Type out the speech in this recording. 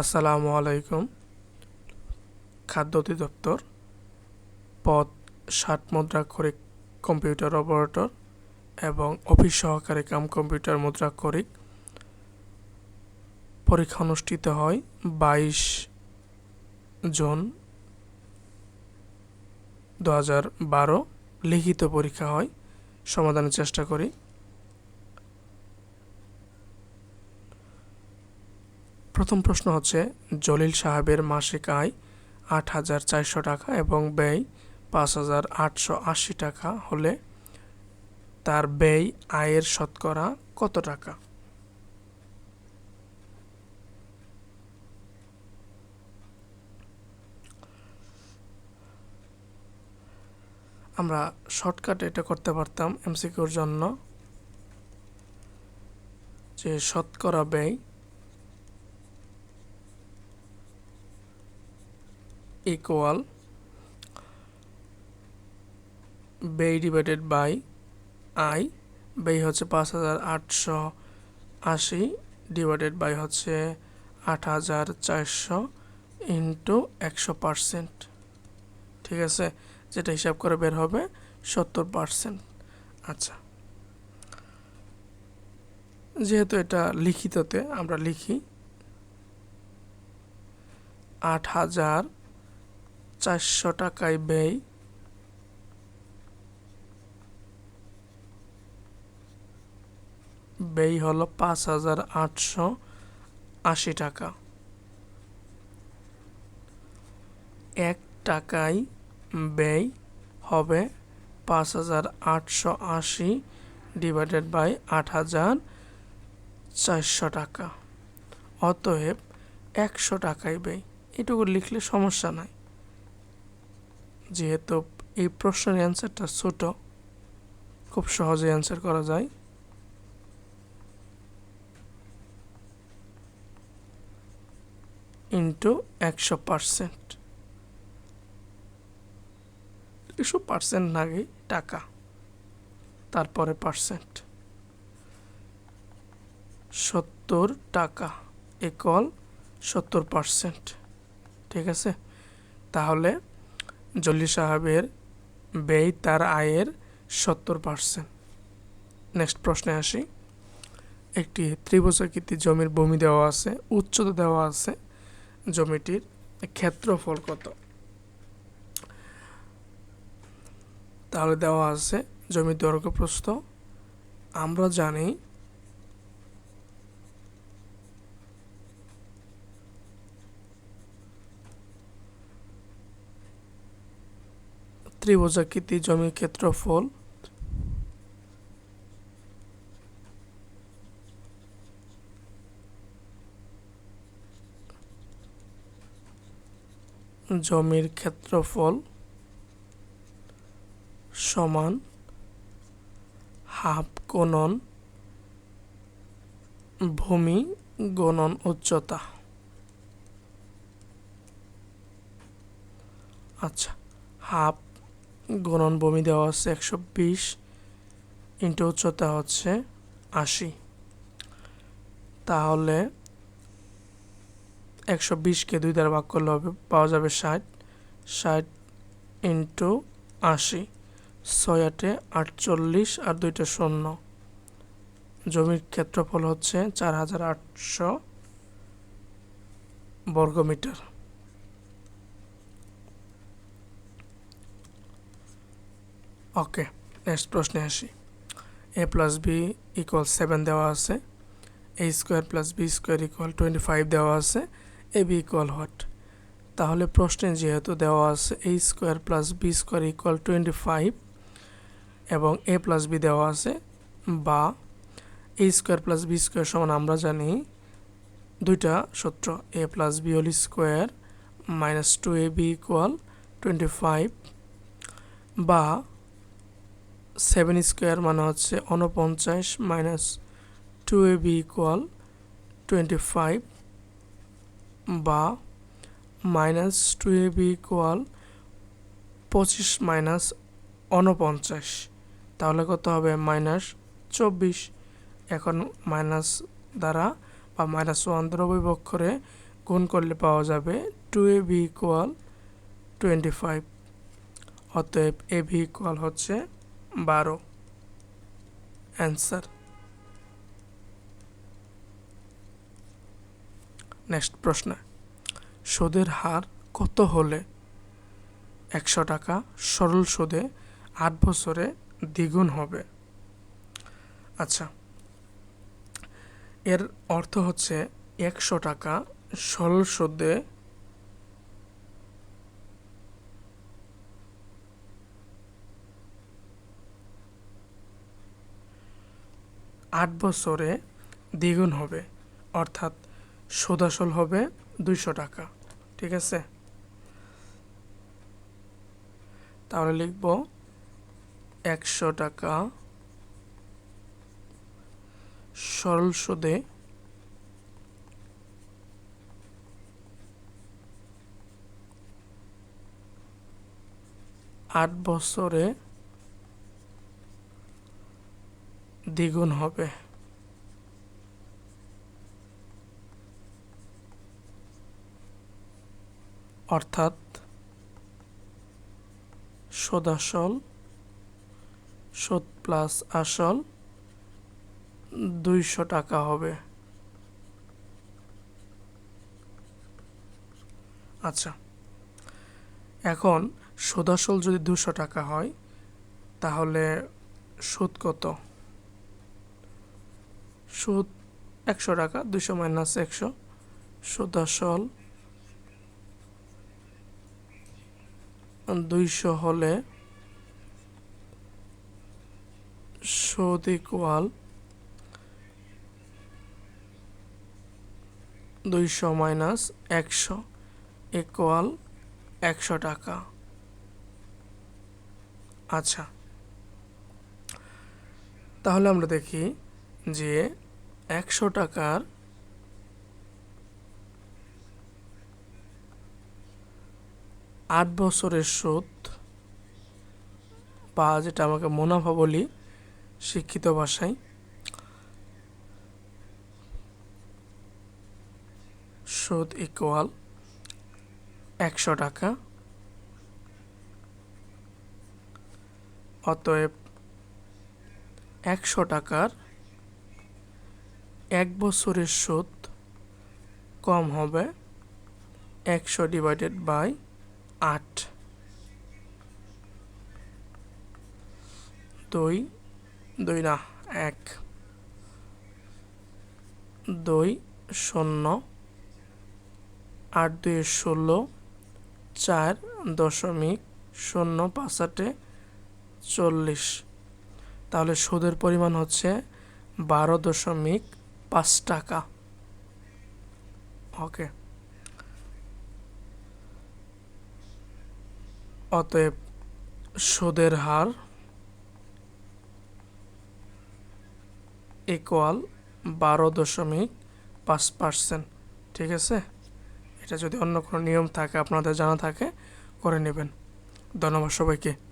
আসসালামু আলাইকুম। খাদ্য অধিদপ্তর পদ ষাট মুদ্রাক্ষরিক কম্পিউটার অপারেটর এবং অফিস সহকারী কাম কম্পিউটার মুদ্রাক্ষরিক পরীক্ষা অনুষ্ঠিত হয় বাইশ জুন দু হাজার বারো। লিখিত পরীক্ষা হয়। সমাধানের চেষ্টা করি। প্রথম প্রশ্ন হচ্ছে, জলিল সাহেবের মাসিক আয় আট হাজার চারশো টাকা এবং ব্যয় পাঁচ হাজার আটশো আশি টাকা হলে তার ব্যয় আয়ের শতকরা কত টাকা? আমরা শর্টকাটে এটা করতে পারতাম এমসিকিউর জন্য যে শতকরা ব্যয় ইকুয়াল ব্যয় ডিভাইডেড বাই আই ব্যয় হচ্ছে পাঁচ হাজার আটশো আশি ডিভাইডেড বাই হচ্ছে আট হাজার চারশো ইন্টু একশো পারসেন্ট ঠিক আছে? যেটা হিসাব করে বের হবে সত্তর পারসেন্ট আচ্ছা। যেহেতু এটা লিখিততে আমরা লিখি, আট হাজার চারশো টাকায় ব্যয়। ব্যয় হলো পাঁচ হাজার আটশো আশি টাকা। এক টাকায় ব্যয় হবে পাঁচ হাজার আটশো আশি ডিভাইডেড বাই আট হাজার চারশো টাকা। অতএব একশো টাকায় ব্যয়। এটুকু লিখলে সমস্যা নাই। যেহেতু এই প্রশ্নের অ্যান্সারটা ছোট, খুব সহজে অ্যান্সার করা যায়। ইন্টু একশো পারসেন্ট একশো পার্সেন্ট লাগে টাকা। তারপরে পার্সেন্ট সত্তর টাকা একল সত্তর পার্সেন্ট ঠিক আছে? তাহলে জলি সাহেবের ব্যয় তার আয়ের সত্তর পার্সেন্ট নেক্সট প্রশ্নে আসি। একটি ত্রিভুজাকৃতি জমির ভূমি দেওয়া আছে, উচ্চতা দেওয়া আছে, জমিটির ক্ষেত্রফল কত? তাহলে দেওয়া আছে জমির দৈর্ঘ্য প্রস্থ। আমরা জানি ত্রিভুজাকৃতি জমির ক্ষেত্রফল। জমির ক্ষেত্রফল সমান হাফ গণন ভূমি গণন উচ্চতা। আচ্ছা হাফ গণন ভূমি দেওয়া হচ্ছে একশো বিশ ইন্টু উচ্চতা হচ্ছে আশি। তাহলে একশো বিশকে দুই দ্বারা ভাগ করলে হবে, পাওয়া যাবে ষাট। ষাট ইন্টু আশি। ছয় আটে আটচল্লিশ আর দুইটা শূন্য। জমির ক্ষেত্রফল হচ্ছে চার হাজার আটশো বর্গমিটার। ওকে, নেক্সট প্রশ্নে আসি। A plus B equal seven দেওয়া আছে A square plus B square equal twenty five দেওয়া আছে এ বি ইকুয়াল হোয়াট তাহলে প্রশ্নে যেহেতু দেওয়া আছে A square plus B square equal twenty five এবং এ প্লাস বি দেওয়া আছে, বা A square plus B square সমান আমরা জানি দুইটা সূত্র A plus B whole square minus two A B equal twenty five বা সেভেন স্কোয়ার মানে হচ্ছে উনপঞ্চাশ minus two A B equal twenty five বা minus two A B equal পঁচিশ মাইনাস উনপঞ্চাশ তাহলে কত হবে? মাইনাস চব্বিশ। এখন মাইনাস দ্বারা বা মাইনাস ওয়ান দ্বারা বিভক্ত করে গুণ করলে পাওয়া যাবে two A B equal twenty five অতএব এ বি ইকুয়াল হচ্ছে বারো। অ্যান্সার নেক্সট প্রশ্ন। সুদের হার কত হলে একশো টাকা সরল সুদে আট বছরে দ্বিগুণ হবে? আচ্ছা। এর অর্থ হচ্ছে একশো টাকা সরল সুদে আট বছরে দ্বিগুণ হবে, অর্থাৎ সুদাসল হবে দুইশো টাকা, ঠিক আছে? তাহলে লিখব একশো টাকা সরল সুদে আট বছরে দ্বিগুণ হবে। অর্থাৎ সদাসল সুদ প্লাস আসল দুইশো টাকা হবে। আচ্ছা এখন সুদাসল যদি দুশো টাকা হয়, তাহলে সুদ কত? সুদ একশো টাকা দুশো মাইনাস একশো সুদাসল দুইশো হলে সুদ ইকুয়াল দুইশো মাইনাস একশো ইকুয়াল একশো টাকা। আচ্ছা তাহলে আমরা দেখি যে একশো টাকার আট বছরের সুদ বা যেটা আমাকে মুনাফা বলি শিক্ষিত ভাষায়। সুদ ইকুয়াল একশো টাকা। অতএব একশো টাকার এক বছরের সুদ কম হবে একশো ডিভাইডেড বাই আট। দুই দুই না, এক। দুই, শূন্য। আট দুই ষোলো, চার দশমিক শূন্য পাঁচ আটে চল্লিশ। তাহলে সুদের পরিমাণ হচ্ছে বারো দশমিক পাঁচ টাকা। ওকে অতএব সুদের হার ইকুয়াল বারো দশমিক পাঁচ পার্সেন্ট ঠিক আছে? এটা যদি অন্য কোনো নিয়ম থাকে, আপনাদের জানা থাকে, করে নেবেন। ধন্যবাদ সবাইকে।